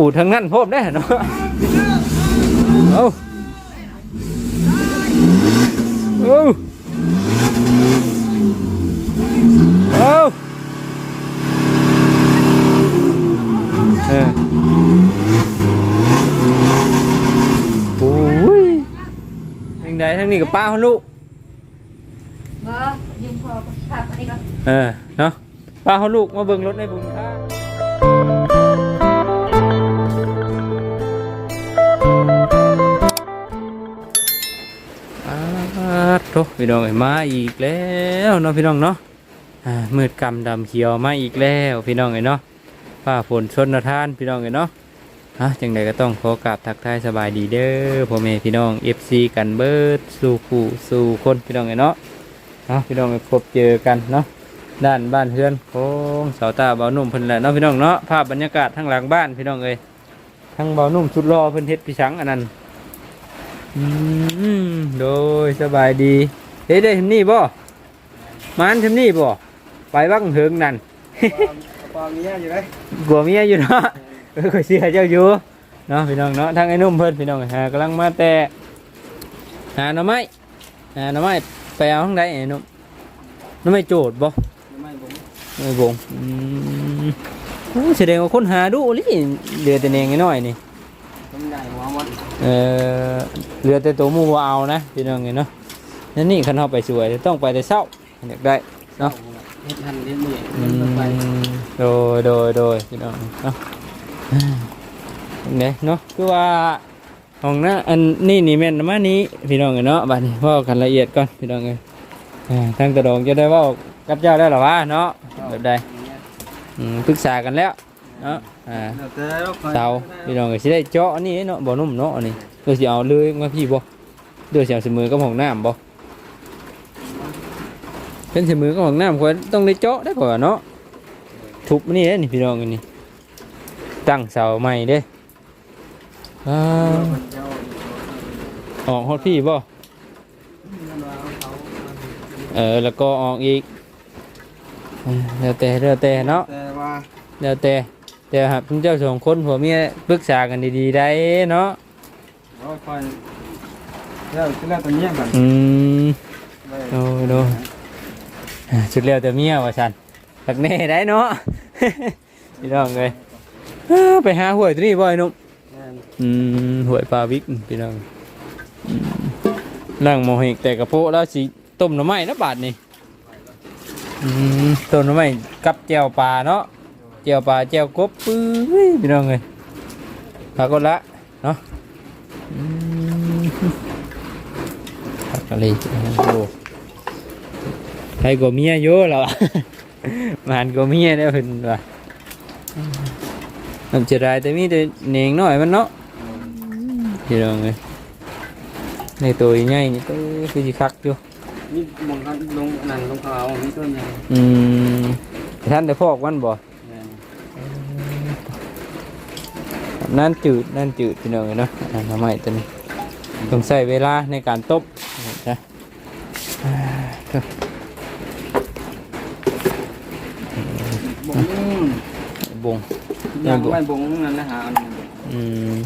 อูดทั้งนั้นพบได้เนาะเอาเอาเอาเออโอ้ยยังไงทั้งนี้กับป้าเขาลูกก็ยืมพอภาพอันนี้ก็เออเนาะป้าเขาลูกมาเบิ่งรถในบุญค่า โตพี่น้องเอ้ยมาอีกแล้วเนาะพี่น้องเนาะมืดกำดำเขียวมาอีกแล้วพี่น้องเอ้เนาะป้าฝนชนทานพี่น้องเอ้เนาะฮะจังใดก็ต้องขอกราบทักทายสบายดีเด้อพ่อแม่พี่น้อง FC กันเบิร์ดสู่คู่สู่คนพี่น้องเอ้เนาะเอาพี่น้องพบเจอกันเนาะด้านบ้านเพื่อนของสาวตาเบาหนุ่มเพิ่นแหละเนาะพี่น้องเนาะภาพบรรยากาศทั้งหลังบ้านพี่น้องเอ้ยทั้งเบาหนุ่มสุดรอเพิ่นเฮ็ดพี่ชังอันนั้น อืมโดยสบายดีเฮ้ยได้ทำนี่บ่มานทำนี่บ่ไปบังเหิงนั่นปลาเมียอยู่ไหมกลัวเมียอยู่เนาะเออข่อยเสียเจ้าอยู่เนาะพี่น้องเนาะทั้งไอ้หนุ่มเพิ่นพี่น้องหากำลังมาแต่หาหน่อไม้หาหน่อไม้ไปเอาข้างใดไอ้หนุ่มหน่อไม้โจดบ่ไม่ผมไม่บงอืมโอ้แสดงว่าคนหาดูลิเหลือแต่เนงน้อยๆนี่ต้องใหญ่หัวมัน เออเหลือแต่ตัวหมูบ่เอานะพี่น้องไงเนาะนั่นนี่คันเฮาไปสวยต้องไปแต่เช้าอยากได้เนาะเฮ็ดทันเฮ็ดนี่อืเฮ็ดไปมโดยโดยโดยพี่น้องเนาะเนี่ยเนาะคือว่าของนะอันนี่นี่แม่นมานี้พี่น้องไงเนาะบัดนี้เว่ากันละเอียดก่อนพี่น้องไงอ่าทางกระดองจะได้เว่ากับเจ้าได้หรอวะเนาะแบบใดอืมปรึกษากันแล้ว เนาะอ่าเตาพี่น้องก็สิได้เจาะอันนี้เนาะบ่นุ่มเนาะอันนี้เดี๋ยวสิเอาเลยมาพี่บ่เดี๋ยวสิเอาเสมอกับห้องน้ำบ่เป็นเสมอกับห้องน้ำควรต้องได้เจาะได้ก่อนเนาะทุบอันนี่เด้นี่พี่น้องอันนี้ตั้งเสาใหม่เด้อ่าออกฮอดพี่บ่เออแล้วก็ออกอีกเออแล้วแต่แล้วแต่เนาะแต่ว่าแล้ วแต่แต่ครับเจ้าสองคนผัวเมียปรึกษากันดีๆได้เนาะเราคอยแล้วที่แรกตัวเนี้ยก่อนอืมโดยโดยอ่าสุดแล้วแต่เมียว่าฉันตักแน่ได้เนาะพี่น้องเลยอ้าไปหาหวยตัวนี้บ่อยนุ่มอืมหวยปลาวิกพี่น้องอืมนั่งโมหิแต่กระโปะแล้วสิต้มหน่อไม้นะบาทนี่อืมต้มหน่อไม้กับแจ่วปลาเนาะ แจ่วปลาแจ่วกบปื้ยพี่น้องเลยปลากดละเนาะอืมปลากระเลยโอ้ใครก็เมียเยอะแล้วอะมันก็เมียได้เพิ่นว่าน้ำจะได้แต่มีแต่เนงน้อยมันเนาะพี่น้องเลยในตัวใหญ่นี่ก็คือสิคักอยู่นี่มองกันลงนั่นลงเขามีต้นใหญ่อืมท่านได้พอกมันบ่ นั่นจืดนั่นจืดพี่น้องเลยเนาะอันทำไมตัวนี้ต้องใช้เวลาในการต้มนะอ่าครับบงบงยังไม่บงนั่นนะฮะอันอืม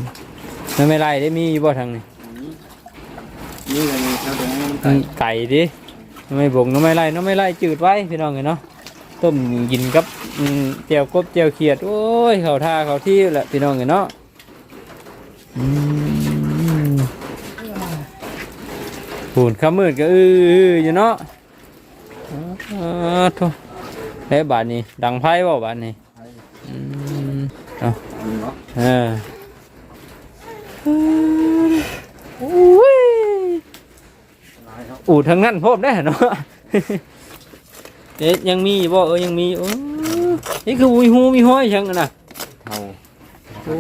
ไม่ไม่ไรได้มีบ่ทางนี้นี้เลยเขาตรงนี้มันอืมไก่ดิไม่บงน้ำไม่ไรน้ำไม่ไรจืดไว้พี่น้องเลยเนาะต้มกินกับ อืมเจียวกบเจียวเขียด โอ้ย เขาท่าเขาที่แหละพี่น้องเลยเนาะอืมปูนข้ามืดก็อื้ออยู่เนาะอ่าทุเฮ้บาทนี้ ดังไพ่บ่บาทนี้อืมเอาเอออุ้ยอูดทั้งนั้นพบได้เนาะเอ๊ะยังมีบ่เออยังมีโอ้ นี่คือมีหูมีห้อยชังอะนะเท่าโอ้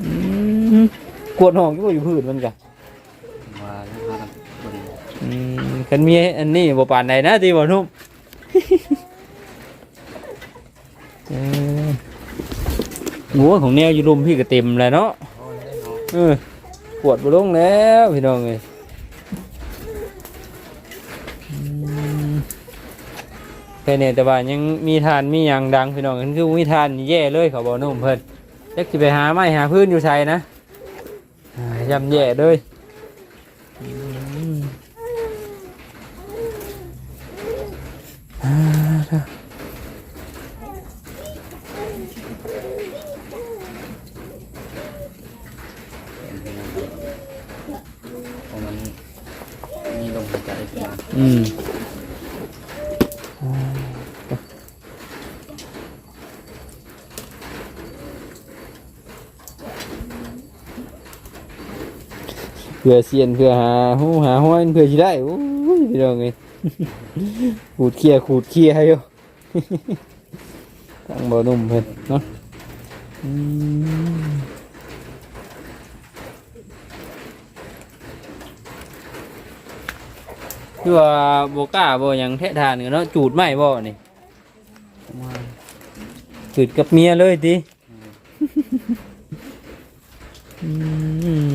อืมกวดห้องก็อยู่พื้นมันกะว่าแล้วก็บริอืมคันมีอันนี้บ่ปานใดนะที่บ่นุ่มเออหัวของแนวอยู่รุมพี่ก็เต็มเลยเนาะเออปวดบุลงแล้วพี่น้องเลยอืม แต่เนี่ยแต่ว่ายังมีทานมีหยังดังพี่น้องกันคือมีทานนี่แย่เลยเขาบอกนุ่มเพิ่นจักสิไปหาไม้หาพื้นอยู่ไทยนะอ่ายำแย่เลยอืมอ่าเด้อ เพราะมันมีลมหายใจขึ้นมา อืมเพื่อเซียนเพื่อหาหูหาห้อยเพื่อสิได้โอ้ยพี่น้องเอ้ยขูดเคียขูดเคียให้อยู่ตั้งบ่นุ่มเพิ่นเนาะคือว่าบ่กล้าบ่หยังแท้ทานกันเนาะจูดไม้บ่นี่จูดกับเมียเลยติอืม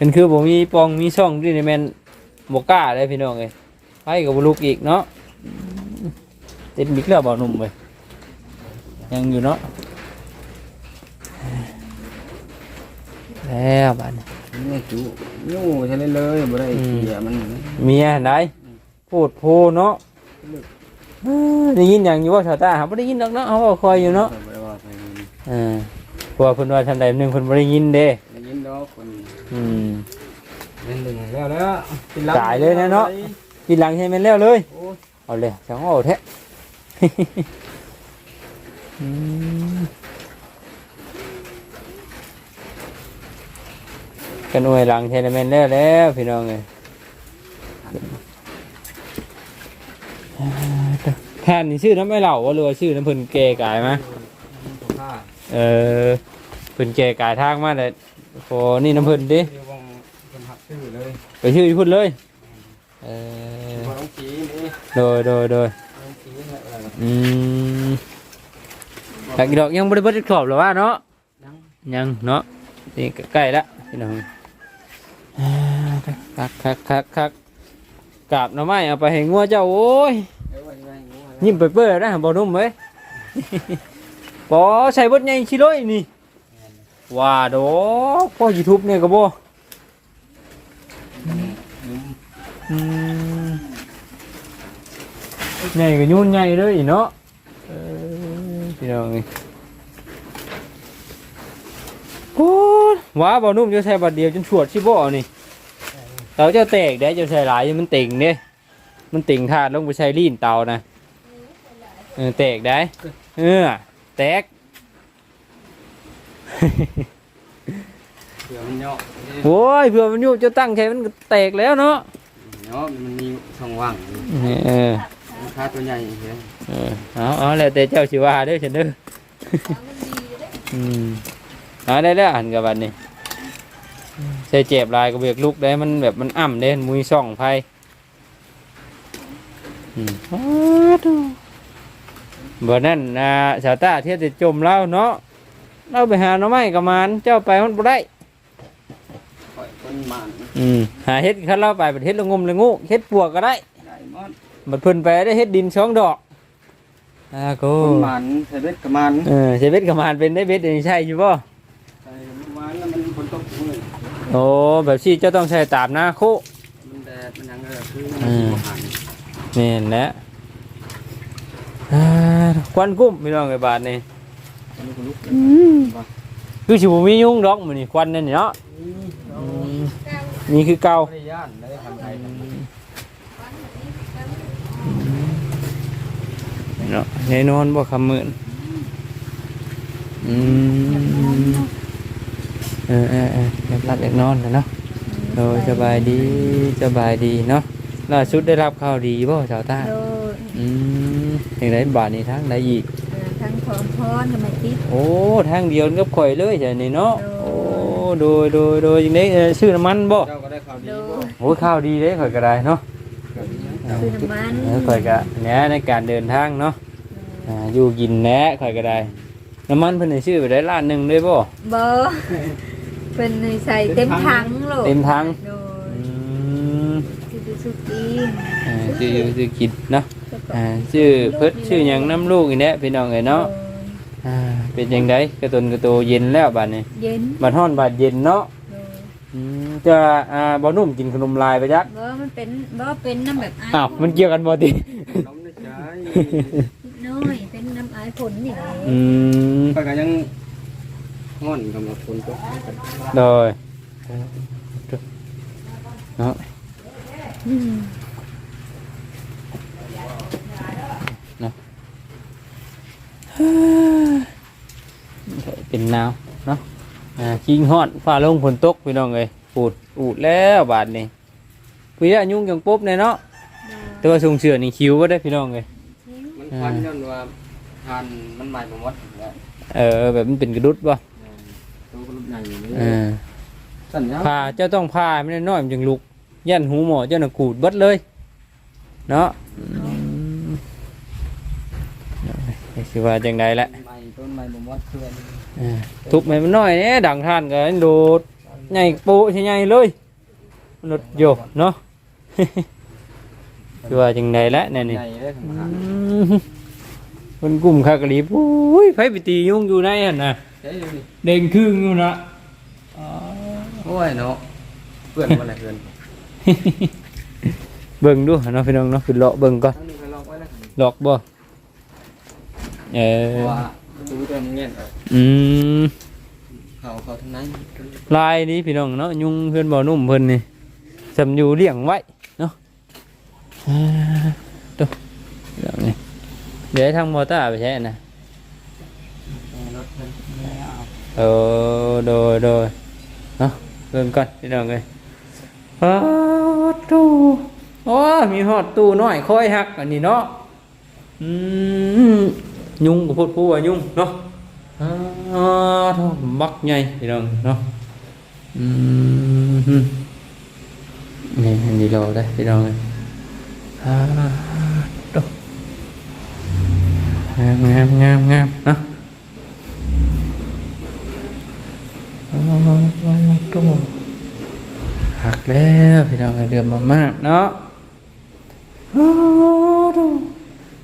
เป็นคือบ่มีปองมีช่องที่นี่แม่นบ่กล้าเลยพี่น้องเอ้ยไปกับบ่ลุกอีกเนาะอืมเต็มบิ๊กแล้วบ่หนุ่มเว้ยยังอยู่เนาะแล้วบัดนี้นี่จุยู่ใช่เลยเลยบ่ได้อืมเสียมันเมียไหนพูดโพเนาะเอ้อได้ยินอย่างอยู่ว่าชาวตาหาไม่ได้ยินดอกเนาะเขาบอกคอยอยู่เนาะบ่ได้ว่าไปเออเพราะว่าเพิ่นว่าทำใดหนึ่งเพิ่นบ่ได้ยินเด้ได้ยินดอกคนอืมเล่นหนึ่งแล้วแล้วกินตายเลยนะเนาะ กินหลังให้มันแล้วเลย โอ้ยเอาเลยจังเอาแท้ อืมกันอวยหลังเทนเมนแล้วแล้วพี่น้องเอ้ยแทนนี่ชื่อน้ำไม่เหล่าว่าหรือว่าชื่อน้ำเพิ่นเกกายมาผ้าเออเพิ่นแก่กายทางมาเล ยโอ้นี่น้ำเพิ่นดิเดี๋ยววงคนหักชื่อเลยไปชื่ออีพุ่นเลยเออบ่ต้องสีนี่โดยโดยโดยต้องสีนี่แหละอืมแต่อีดอกยังบริบัติขอบหรอวะเนาะยังยังเนาะนี่ก็ใกล้ละพี่น้องอ่าคักคักคักคักกราบหน่อไม้เอาไปให้งัวเจ้าโอ้ยเดี๋ยวไว้ไว้งูไว้ยิ้มเปื่อยๆนะบ่นุ่มเว้ยปอใส่บดใหญ่ชิโร่นี่ ว่าดอกพ่อยูทูบเนี่ยก็บ่อืมใหญ่ก็ยุ่นใหญ่เลยเนาะเออพี่น้องนี่โอ้ยว้าบ่นุ่มจะใช้บัดเดียวจนฉวดชิบ่นี่เตาเจ้าแตกได้จะใช้หลายมันติ่งเด้มันติ่งถาดลงไปใช้ลีนเตานะเออแตกได้เออแตก เผื่อมันเนาะโอ้ยเผื่อมันอยู่จะตั้งแค่มันก็แตกแล้วเนาะเนาะมันมีช่องว่างอยู่เออมันค่าตัวใหญ่เฮ้ยเออเอาเอาแล้วแต่เจ้าชิว่าเด้อฉันเด้ออืมเอาได้แล้วอันกับวันนี้ใส่เจ็บลายกระเบียกลูกได้มันแบบมันอ่ำเด้มุยส่องไฟอืมอ้าวโถ่บ่นั่นนะชาวตาเทียบจะจมเล่าเนาะ เราไปหาหน่อไม้กับมันเจ้าไปมันบ่ได้ปล่อยต้นมันอืมหาเฮ็ดคันเราไปประเทศละงมละงูเฮ็ดปวกก็ได้ได้หมดบัดเพิ่นไปได้เฮ็ดดินช่องดอกอ่าโกต้นมันใส่เบ็ดกับมันเออใช้เบ็ดกับมานเป็นได้เบ็ดอันนี้ใช่อยู่บ่ใส่มันแล้วมันฝนตกมือโอ้แบบที่เจ้าต้องใช้ตามนะโคมันแดดมันยังเออคืออืมหันนี่นแหละอ่าควันกุ้มพี่น้องไอ้บาทนี่ มันก็ลุกคือสิบ่มียุงดอกมื้อนี้ควันนั่นนี่เนาะอืมนี่คือเก่าไม่ได้ย่านได้ทำไทยเนาะแน่นอนบ่คำมื่นอืมเออเออเอออยากหลับอยากนอนนะเนาะโอ้ยสบายดีสบายดีเนาะล่าสุดได้รับข่าวดีบ่ชาวตาโดยอืมอย่างไรบาทนี้ทางใดอีกเอ่อทั้งพร้อมพรทำไมติดโอ้ทางเดียวกับข่อยเลยใช่นี่เนาะโอ้โอ้โดยโดยโดยยังไงเอ่อชื่อน้ำมันบ่เจ้าก็ได้ข่าวดีโดบ่ยโอ้ข้าวดีเลยข่อยก็ได้เนาะคือน้ำมันเออข่อยก็แหน่ในการเดินทางเนาะอ่าอยู่กินแหน่ข่อยก็ได้น้ำมันเพิ่นให้ชื่อไปได้ล้านหนึงเลยบ่ บ่เป็นใส่เต็มถังโลดเต็มถัง โดยอืมคือสุกี้เออชื่ออยู่ชื่อกินเนาะก็ก็ อ่าชื่อเพิ่นชื่อหยังน้ำลูกอีแน่พี่น้องเอ้ยเนาะอ่าเป็นจังไดกระตุนกระโตเย็นแล้วบัดนี้เย็นบัดฮ้อนบัดเย็นเนาะโดยอืมจะอ่าบ่นุ่มกินขนมลายไปจักบ่มันเป็นบ่เป็นน้ำแบบไอ้อ้าวมันเกี่ยวกันบ่ติน้องได้ใจน้อยเป็นน้ำไอ้ผลนี่แหละอืมก็ก็ยังง่อนกำลังฝนตกโดยเนาะ อืม เป็นหนาวเนาะอ่าคิงฮอดฟ้าลงฝนตกพี่น้องเอ้ยปูดอูดแล้วบาดนี้พี่อะยุ่งจังปุ๊บเนี่ยเนาะแต่ว่าส่งเสือนี่คิวบ่ได้พี่น้องเอ้ยมันควันย้อนว่าทานมันใหม่บ่หมดแล้วเออแบบมันเป็นกระดุดบ่ตัวก็รุ่นใหญ่อยู่นี่เออสั่นยาวพาเจ้าต้องพาไม่ได้น้อยมันจึงลุกยันหูหมอเจ้าน่ะกูดเบิดเลย เนาะอืมนี่ สิว่าจังใดละใหม่ต้นใหม่บ่หมดเพื่อนเออทุบให้มันน้อยเนี่ยดังท่านก็โดดใหญ่โปะใช่ใหญ่เลยมันหลุดโยเนาะ สิว่าจังใดละเนี่ยนี่ใหญ่เลยข้างอืหลังมมันกลุ่มคากะหลีปุ้ยไผไปตียุ่งอยู่ในหั่นน่ะเฮ้ยนี่เด้งครึ่งอยู่นะอ๋อ โอ้ยเนาะเพื่อนบ่ได้เพื่อนเบิ่งดูเนาะพี่น้องเนาะคือเลาะเบิ่งก่อนทั้งนี้ก็ล็อกไว้แล้วหลอกบ่ เอเพอราะว่าดูตัวมันเงี้ยอืมเขาเขาทั้งนั้นลายนี้พี่น้องเนาะยุงเพื่อนบ่นุ่มเพิ่นนี่สำอยู่เลี้ยงไว้เนาะอ่าดูเรื่องนี้เดี๋ยวให้ทางมอเตอร์ไปใช้นะรถเพิ่นไม่เอาเออโดยโดยเนาะเริ่มก่อนพี่น้องเลยฮอดตู้โอ้มีฮอดตู้น้อยคอยหักอันนี้เนาะอืม ยุงก็พูดพูดว่ายุงเนาะอ่าโถ่บักใหญ่พี่น้องเนาะอืมนี่อันนี้เ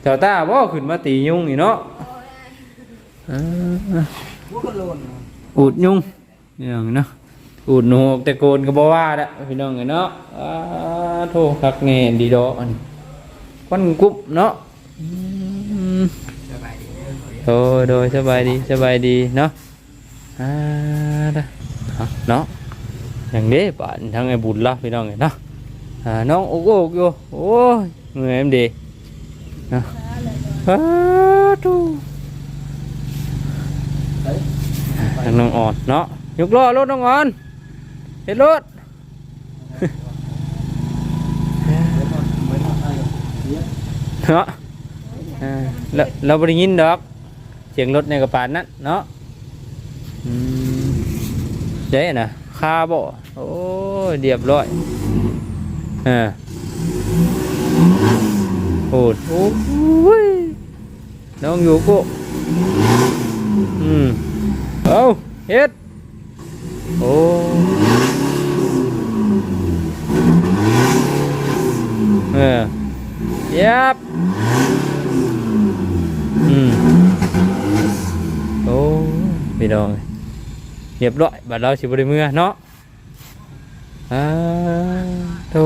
จ้าตาบ่ขึ้นมาตียุงนี่เนาะอ่าพวกก็โลนอูดยุงพี่น้องเนาะอูดหนูออกแต่โกนก็บ่ว่าดะพี่น้องเนาะอ่าโทคักแน่ดีดอกอันควันกุบเนาะอืมสบายดีโอ้โดยสบายดีสบายดีเนาะอ่าเด้อเอาเนาะอย่างนี้ป่านทั้งไอ้บุญละพี่น้องเอ้ยเนาะอ่าน้องโอ้โหอยู่โอ้ยเหนื่อยมนดีเนาะอ่าทูเฮ้ยทางน้องอ่อนเนาะยกล้อรถน้องอ่อนเฮ็ดรถเหมือนอะไรเนี่ยเนาะอ่าแล้วเราบ่ได้ยินดอกเสียงรถในกระปานนั้นเนาะอืมเจ๊น่ะคาบ่โอ้ยเรียบร้อยอ่า โอ้โหน้องอยู่กูอืมเอาเฮ็ดโอ้เออยับอืมโอ้พี่น้องเรียบร้อยบัดเราสิบริเมื่อเนาะอ่าโต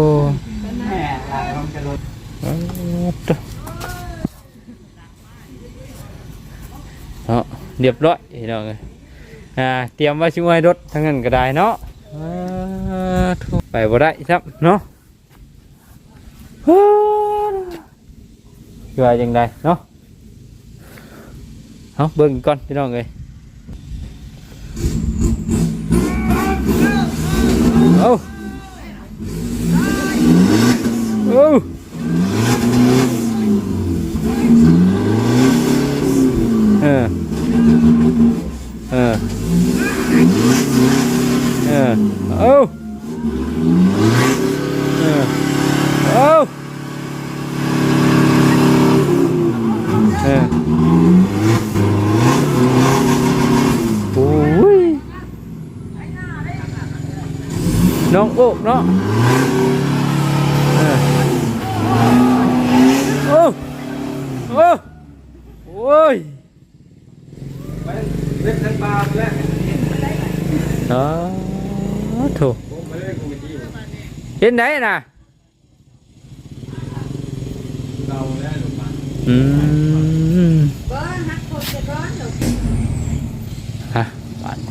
แม่ลายมันจะโลน อ่า โตเนาะเรียบร้อยพี่น้องเอ้ยอ่าเตรียมไว้ชิมไว้รถ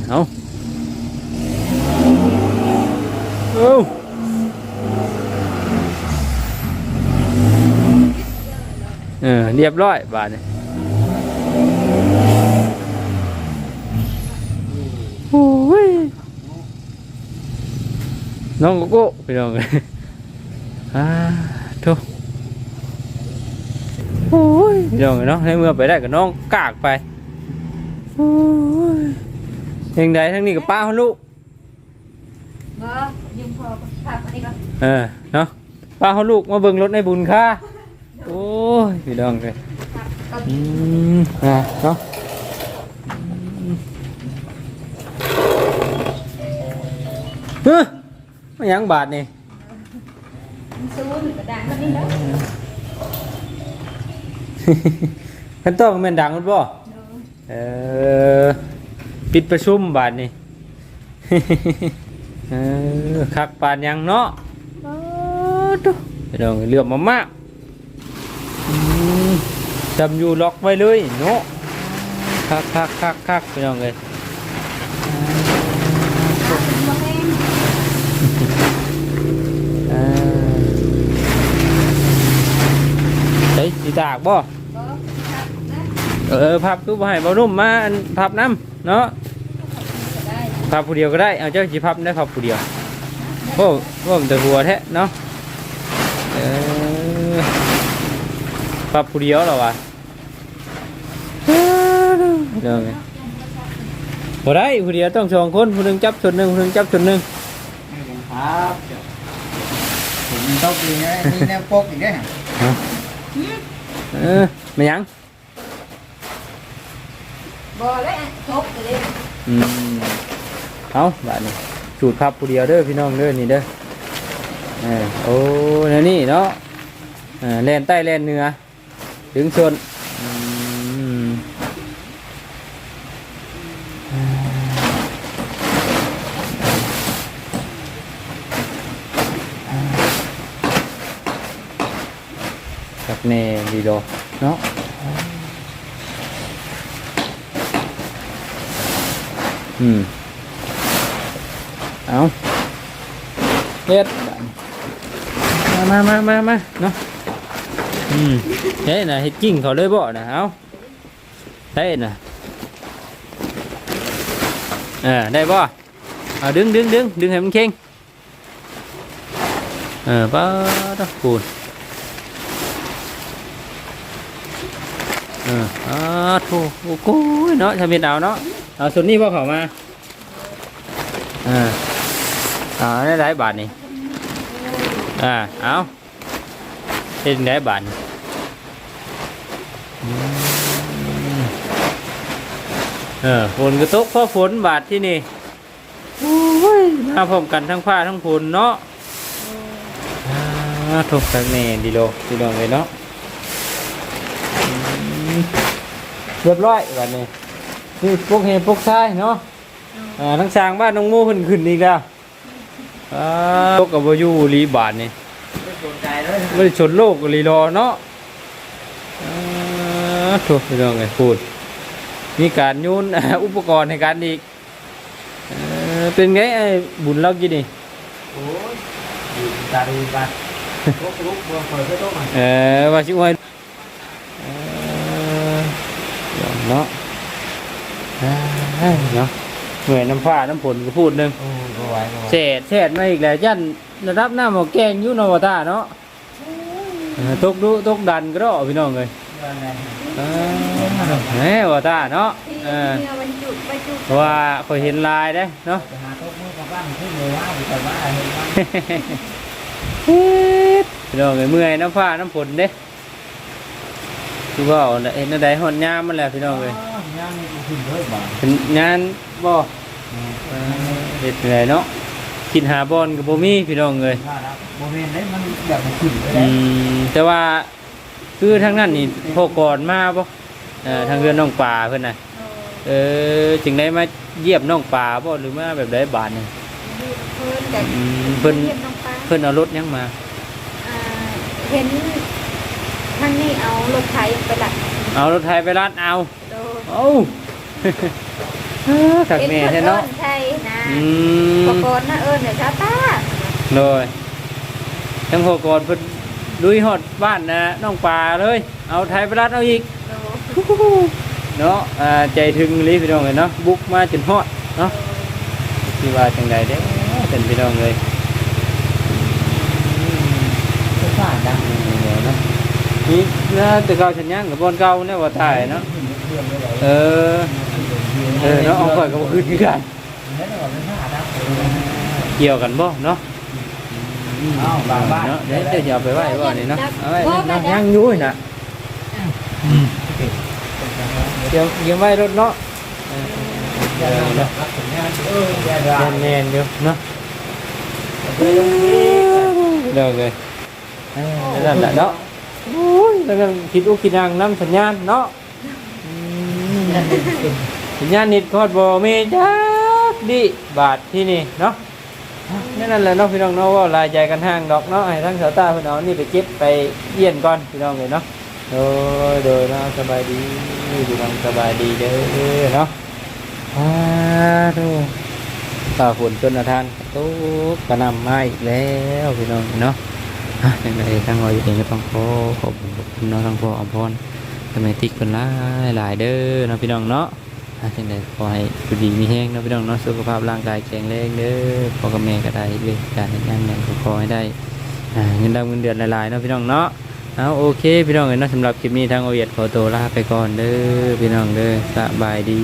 เอาเอาเออเรียบร้อยบาดนี่โอ้ยน้องโกโก้ไปน้องเลยอ่าทุโอ้ยพี่น้องเนาะในเมื่อไปได้กับน้องกากไป โอ้ ยยังไงทั้งนี้กับป้าเขาลูกเบิ้ลยืมพอขับอันนี้ก็เออเนาะป้าเขาลูก มาเบิ่งรถในบุญค่าโอ้ยพี่น้องเลยขับก็อืมอะเนาะเฮ้ยมายังบาทนี่ซูนกระดานมันนี่แล้วขันต้องแม่นดังมั้บ่ เออปิดประชุมบาทนี่ เออคักปานยังเนาะอ๋อตุ๊ไปลองเลือกมามากอืมจำอยู่ล็อกไว้เลยเนาะคักคักคักคักไปลองเลย มาแม่ง อ่า เฮ้ยสีตากบ่เบิ้ลขับนะเออพับตู้บ่ให้บ่นุ่มมาอันพับน้ำเนาะก็ได้พับผู้เดียวก็ได้เอาเจ้าจีพับได้พับผู้เดียวโอ้โอ้มันแต่หัวแท้เนาะเออพับผู้เดียวเหรอวะเดี๋ยวไงบ่ได้ผู้เดียวต้องสองคนผู้หนึงจับส่วนหนึ่งผู้หนึงจับส่วนหนึ่งครับผมต้องดีนะนี่แนวปกอีกได้ฮะ เออไม่ยังเบิ้ลแล้วทบเลยอืมเอาบาดนี้สูตรพับผู้เดียวเด้อพี่น้องเด้อนี่เด้อเออโอ้นี่นี่เนาะเออแล่นใต้แล่นเหนือ ถึงชน กับแน่ดีโดเนาะอืมเอาเฮ็ดบาดนี้มามามามาเนาะอืมเฮ้ยนะเฮ็ดกิ้งเขาเลยบ่นะเอาเฮ้ยนะเออได้บ่เอาดึงดึงดึงดึงให้มันเข่งเออป้าตะปูนเอออ้าโถโอ้โหเนาะทำเป็นเอาเนาะเอาส่วนนี้พ่เขามาอ่าเอาได้หลายบาทนี่อ่าเอาเฮ็ดได้บาทเออฝนก็ตกเพราะฝนบาดที่นี่มาพร้อมกันทั้งผ้าทั้งฝนเนาะอ่าถูกสักแน่ดีโลดีโลเลยเนาะ เรียบร้อยวันนี้นี่พวกเฮพวกชายเนาะอ่าทั้งสร้างบ้านน้องโม่ขึ้นขึ้นอีกแล้วอ่าโลกกับวาอยูรีบาทนี่ไม่สนใจเลยไม่ได้ชนโลกกับรีรอเนาะอ่าถูกดีโลเลยพูดมีการโยนอุปกรณ์ในการอีกเอ่อเป็นไงไอ้บุญเรากี่นี่โอ้ยดูตาดูกันลุกลุกเบื่อเปิดไปโต๊ะมาเออว่าชิวให้เออ เดี๋ยวเนาะเอ้ยเนาะเหนื่อยน้ำฟ้าน้ำฝนก็พูดหนึงโอ้ก็ไหวก็ไหวเศษเศษมาอีกแล้วยันระดับน้ำหมอแกงอยุนวตาเนาะเออตกดูตกดันก็ได้พี่น้องเลยเออแหมวตาเนาะที่เออเนี่ยมันจุดไปจุดเพราะว่าเคยเห็นลายได้เนาะจะหาโต๊ะมือกับบ้านที่มือว่าอยู่แต่ว่าเห็นว่าพี่น้องเอ้ยเมื่อยน้ำฟ้าน้ำฝนเด้ คือว่าเอาน่ะเห็นอะไรหอนยามมันแหละพี่น้องเลยย่างขึ้นด้วยบ้างเป็นงานบ่เออเฮ็ดเหนื่อยเนาะกินหาบอลกับบ่มีพี่น้องเลยว่าแล้วโมเมนต์ได้มันแบบมันขึ้นไปอืแล้วมแต่ว่าคือทางนั้นนี่พอก่อนมาบ่เออทางเรือนน้องป่าเพิ่นน่ะเออจึงได้มาเยี่ยมน้องปลาบ่หรือมาแบบได้บาทนี่เพิ่นแต่อืมเพิ่นเรียนน้องปลาเพิ่นเอารถยังมาอ่าเห็น ทางนี้เอารถไถไปละเอารถไทยไปร้านเอาโดนเอ้าขักเห็นแม่เพิ่นใช่เอิ้เนาะนใช่นะอืมปกรณ์นะเอิ้นเนี่ยชาวตาเลยทั้งหกคนเพิ่นลุยฮอดบ้านนะน้องปลาเลย เอาไทยไปร้านเอาอีกโดนเนาะอ่าใจถึงรีพี่น้องเลยเนาะบุกมาจนฮอดเนาะที่ว่าจังใดเด้อเป็นพี่น้องเลย ไฟฟ้าดัง เนาะ นี่นะแต่เก่าฉันยังกับบอนเก่าเนี่ยว่าตายเนาะเออเออเนาะเอาข่อยกับคืนคือกันนั่นว่าไฟฟ้าดังเกี่ยวกันบ่เนาะอ้าวบางบ้านเนาะเดี๋ยวจะเอาไปไว้บ่นี่เนาะเอาไว้เนาะยังอยู่นี่น่ะเดี๋ยวเดี๋ยวไว้รถเนาะเออเออเนาะรับผลงานเออแย่ดาแน่นๆอยู่เนาะเออลงนี้เลิกเลยเออนั่นแหละเนาะ โอ้ยแล้วก็คิดอุกคิดนางน้ำสัญญาณเนาะอืมสัญญาณนิดคอดบ่มีจักดิบาทที่นี่เนาะนั่นแหละเนาะพี่น้องเนาะว่าลายใจกันห้างดอกเนาะให้ทั้งสาวตาพี่น้องนี่ไปเก็บไปเยี่ยนก่อนพี่น้องเลยเนาะโดยโดยเนาะสบายดีพี่น้องสบายดีเด้อเนาะอ่าดูตาฝนจนอาทานตุ๊กกระนำมาอีกแล้วพี่น้องเนาะ ยังไงทั้งเราเองก็ต้องขอขอบคุณขอบคุณเนาะทั้งพ่ออมพรทำไมติ๊กคนหลายหลายเด้อเนาะพี่น้องเนาะอะจังไดขอให้สุดีมีแห้งเนาะพี่น้องเนาะสุขภาพร่างกายแข็งแรงเด้อพ่อกับแม่ก็ได้เรื่องการเฮ็ดงานใหญ่ก็ขอให้ได้เงินดำเงินเดือนหลายๆเนาะพี่น้องเนาะเอาโอเคพี่น้องเอ้ยเนาะสำหรับคลิปนี้ทางโอเอียดขอตัวลาไปก่อนเด้อพี่น้องเด้อสบายดี